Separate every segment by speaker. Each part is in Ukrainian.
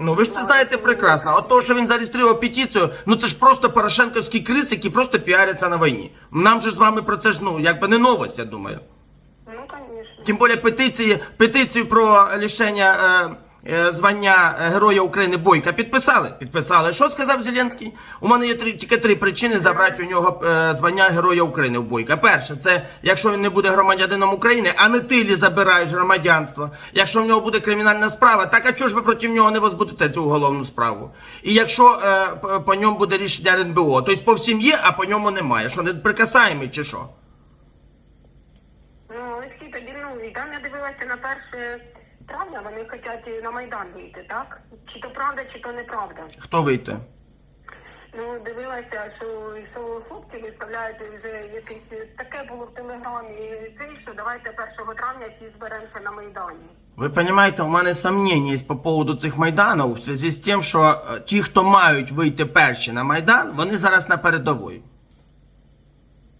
Speaker 1: Ну ви ж це знаєте прекрасно. От того, що він зареєстрував петицію, ну це ж просто порошенковський крис, які просто піаряться на війні. Нам же з вами про це ж ну якби не новость, я думаю.
Speaker 2: Ну, звісно.
Speaker 1: Тим більше петиції, петицію про лишення е, е, звання Героя України Бойка підписали. Підписали. Що сказав Зеленський? У мене є три, тільки три причини забрати у нього е, звання Героя України в Бойка. Перше, це якщо він не буде громадянином України, а не ти лі забираєш громадянство. Якщо в нього буде кримінальна справа, так а чого ж ви проти нього не возбудите цю уголовну справу? І якщо е, по, ньому буде рішення РНБО, тобто по всім є, а по ньому немає. Що не прикасаємий чи що?
Speaker 2: Ну, Олексій, тоді, ну, я дивилася на 1 травня, вони хочуть на Майдан вийти, так? Чи то правда, чи то неправда.
Speaker 1: Хто вийти?
Speaker 2: Ну, дивилася, що, що хлопці виставляють вже якесь таке було в телеграмі, це, що давайте 1 травня всі зберемося на Майдані.
Speaker 1: Ви розумієте, у мене сумніння є по поводу цих майданів, в зв'язку з тим, що е, ті, хто мають вийти перші на майдан, вони зараз на передовій.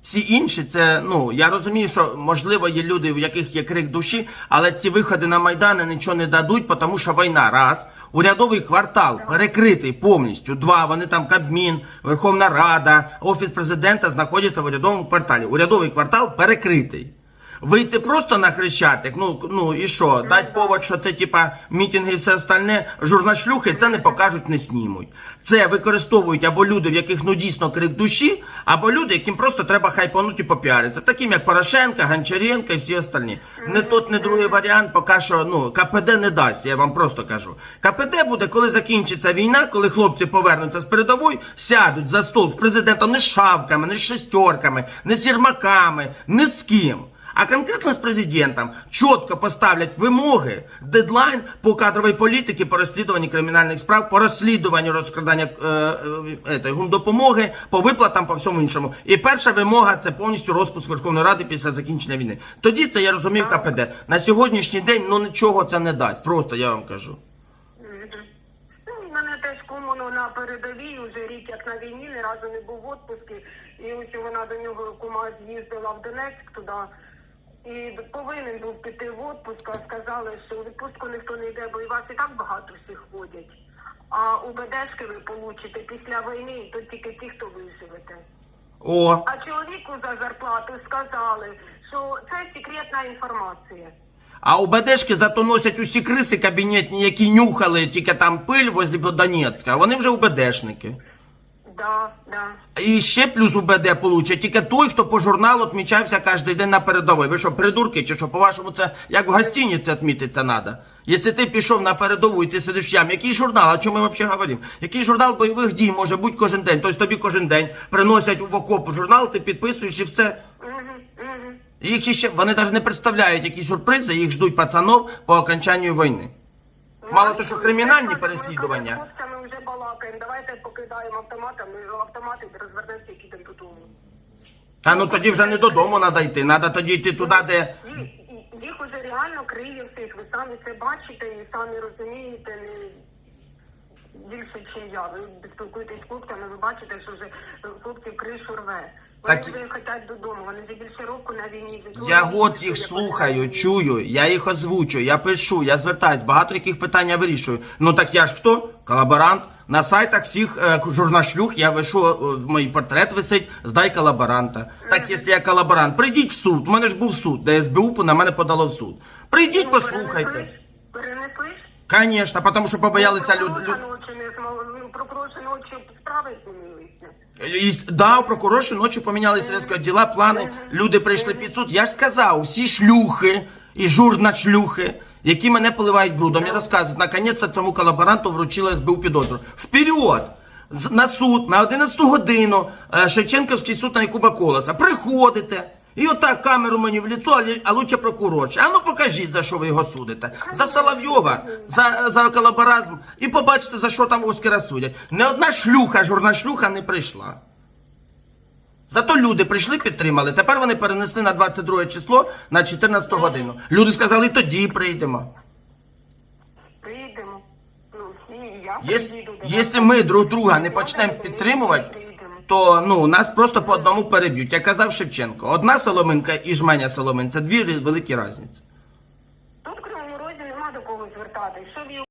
Speaker 1: Всі інші, це ну я розумію, що можливо є люди, в яких є крик душі, але ці виходи на майдани нічого не дадуть, тому що війна раз. Урядовий квартал перекритий повністю. Два вони там Кабмін, Верховна Рада, офіс президента знаходяться в урядовому кварталі. Урядовий квартал перекритий. Вийти просто на хрещатик, ну ну і що, дать повод, що це типа мітинги і все остальне, журнашлюхи це не покажуть, не знімуть. Це використовують або люди, в яких ну дійсно крик душі, або люди, яким просто треба хайпанути і попіаритися. Таким як Порошенка, Гончаренко і всі остальні. Не тот, не другий варіант, поки що ну КПД не дасть, я вам просто кажу. КПД буде, коли закінчиться війна, коли хлопці повернуться з передової, сядуть за стол з президентом не шавками, не шестерками, не з єрмаками, не з ким. А конкретно з президентом чітко поставлять вимоги, дедлайн по кадровій політиці, по розслідуванню кримінальних справ, по розслідуванню розкрадання е, е, е, гумдопомоги, по виплатам, по всьому іншому. І перша вимога це повністю розпуск Верховної Ради після закінчення війни. Тоді це я розумів КПД. На сьогоднішній день ну нічого це не дасть. Просто я вам кажу.
Speaker 2: Ну, мене теж кумону на передовій, уже рік як на війні, ні разу не був в отпуску. І ось вона до нього кума з'їздила в Донецьк туди. І повинен був піти в отпуск, а сказали, що у відпустку ніхто не йде, бо і вас і так багато всіх ходять. А УБДшки ви получите після війни, то тільки ті, хто виживете.
Speaker 1: О,
Speaker 2: А чоловіку за зарплату сказали, що це секретна інформація.
Speaker 1: а у БДшки зато носять усі криси кабінетні, які нюхали тільки там пиль возле Донецька. а Вони вже УБДшники.
Speaker 2: Да, да.
Speaker 1: І ще плюс у БД получить тільки той, хто по журналу відмічався кожен день на передовій. Ви що, придурки, чи що, по-вашому, це як в гостиниці відмітиться треба? Якщо ти пішов на передову і ти сидиш в ямі, який журнал, о чому ми взагалі говоримо? Який журнал бойових дій може бути кожен день? Тобто тобі кожен день приносять в окоп журнал, ти підписуєш і все. Їх ще вони навіть не представляють, які сюрпризи їх ждуть пацанов по окончанню війни. Мало то, що кримінальні переслідування.
Speaker 2: Ми вже балакаємо, давайте покидаємо автоматами, автомати розвернемося і підемо додому.
Speaker 1: Та ну тоді вже не додому треба йти, треба тоді йти туди, де.
Speaker 2: Їх, їх уже реально криє всіх, ви самі це бачите і самі розумієте не більше, ніж я. Ви спілкуєтесь з хлопцями, ви бачите, що вже хлопців кришу рве. Вони
Speaker 1: Так-
Speaker 2: вже хочуть додому, вони вже більше року на війні.
Speaker 1: Я год їх слухаю, чую, я їх озвучую, я пишу, я звертаюсь, багато яких питань я вирішую. Ну так я ж хто? Колаборант. На сайтах всіх е, журнашлюх я вишу, е, мій портрет висить, здай колаборанта. Так, якщо я колаборант, прийдіть в суд. У мене ж був суд, де СБУ на мене подало в суд. Прийдіть,
Speaker 2: Ну,
Speaker 1: послухайте.
Speaker 2: перенесли?
Speaker 1: Звісно, тому що побоялися люди.
Speaker 2: Ще ночі справи.
Speaker 1: І, да, у прокурорші ночі помінялися різко діла, плани, люди прийшли під суд. Я ж сказав, всі шлюхи і журначлюхи, які мене поливають брудом, і розказують, наконець цьому колаборанту вручили СБУ підозру. Вперед! На суд, на 11 годину, е, Шевченківський суд на Якуба Колоса. Приходите. І отак камеру мені в лицо, а лучше прокурорша. А ну покажіть, за що ви його судите. За Соловйова, за, за колаборазм. І побачите, за що там Оскара судять. Не одна шлюха, журнашлюха не прийшла. Зато люди прийшли, підтримали. Тепер вони перенесли на 22 число на 14 годину. Люди сказали, тоді прийдемо.
Speaker 2: Прийдемо. Ну, і я
Speaker 1: Єс-
Speaker 2: приїду
Speaker 1: Якщо ми друг друга не почнемо підтримувати. То ну нас просто по одному переб'ють. Як казав Шевченко, одна соломинка і жменя соломин це дві великі різниці.
Speaker 2: Тут в нема до кого він